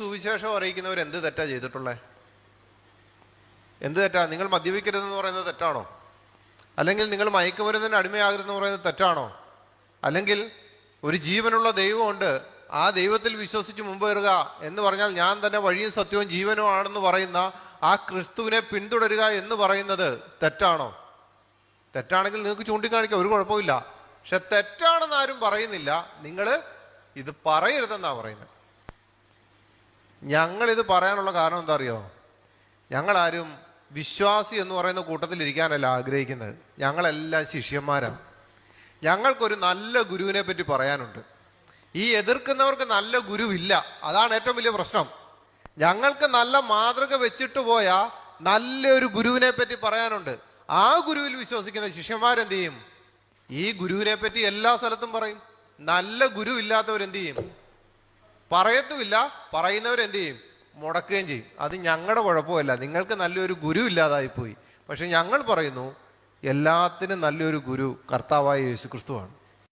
സുവിശേഷം അറിയിക്കുന്നവർ എന്ത് തെറ്റാ ചെയ്തിട്ടുള്ളത് എന്ത് തെറ്റാ? നിങ്ങൾ മദ്യപിക്കരുതെന്ന് പറയുന്നത് തെറ്റാണോ? അല്ലെങ്കിൽ നിങ്ങൾ മയക്കുമരുന്നിന് അടിമയാകരുതെന്ന് പറയുന്നത് തെറ്റാണോ? അല്ലെങ്കിൽ ഒരു ജീവനുള്ള ദൈവമുണ്ട് ആ ദൈവത്തിൽ വിശ്വസിച്ച് മുമ്പേറുക എന്ന് പറഞ്ഞാൽ ഞാൻ തന്നെ വഴിയും സത്യവും ജീവനും ആണെന്ന് പറയുന്ന ആ ക്രിസ്തുവിനെ പിന്തുടരുക എന്ന് പറയുന്നത് തെറ്റാണോ? തെറ്റാണെങ്കിൽ നിങ്ങൾക്ക് ചൂണ്ടിക്കാണിക്കാം ഒരു കുഴപ്പമില്ല പക്ഷെ തെറ്റാണെന്ന് ആരും പറയുന്നില്ല. നിങ്ങൾ ഇത് പറയരുതെന്നാണ് പറയുന്നത്. ഞങ്ങൾ ഇത് പറയാനുള്ള കാരണം എന്താ അറിയോ ഞങ്ങളാരും വിശ്വാസി എന്ന് പറയുന്ന കൂട്ടത്തിൽ ഇരിക്കാനല്ല ആഗ്രഹിക്കുന്നത്. ഞങ്ങളെല്ലാം ശിഷ്യന്മാരാണ് ഞങ്ങൾക്കൊരു നല്ല ഗുരുവിനെ പറ്റി പറയാനുണ്ട്. ഈ എതിർക്കുന്നവർക്ക് നല്ല ഗുരുവില്ല. അതാണ് ഏറ്റവും വലിയ പ്രശ്നം. ഞങ്ങൾക്ക് നല്ല മാതൃക വെച്ചിട്ട് പോയ നല്ലൊരു ഗുരുവിനെ പറ്റി പറയാനുണ്ട്. ആ ഗുരുവിൽ വിശ്വസിക്കുന്ന ശിഷ്യന്മാരെന്ത് ചെയ്യും? ഈ ഗുരുവിനെ പറ്റി എല്ലാ സ്ഥലത്തും പറയും. നല്ല ഗുരു ഇല്ലാത്തവരെന്ത് ചെയ്യും? പറയത്തുമില്ല പറയുന്നവരെന്ത് ചെയ്യും മുടക്കുകയും ചെയ്യും. അത് ഞങ്ങളുടെ കുഴപ്പമല്ല. നിങ്ങൾക്ക് നല്ലൊരു ഗുരു ഇല്ലാതായിപ്പോയി. പക്ഷെ ഞങ്ങൾ പറയുന്നു എല്ലാത്തിനും നല്ലൊരു ഗുരു കർത്താവായ യേശു ക്രിസ്തുവാണ്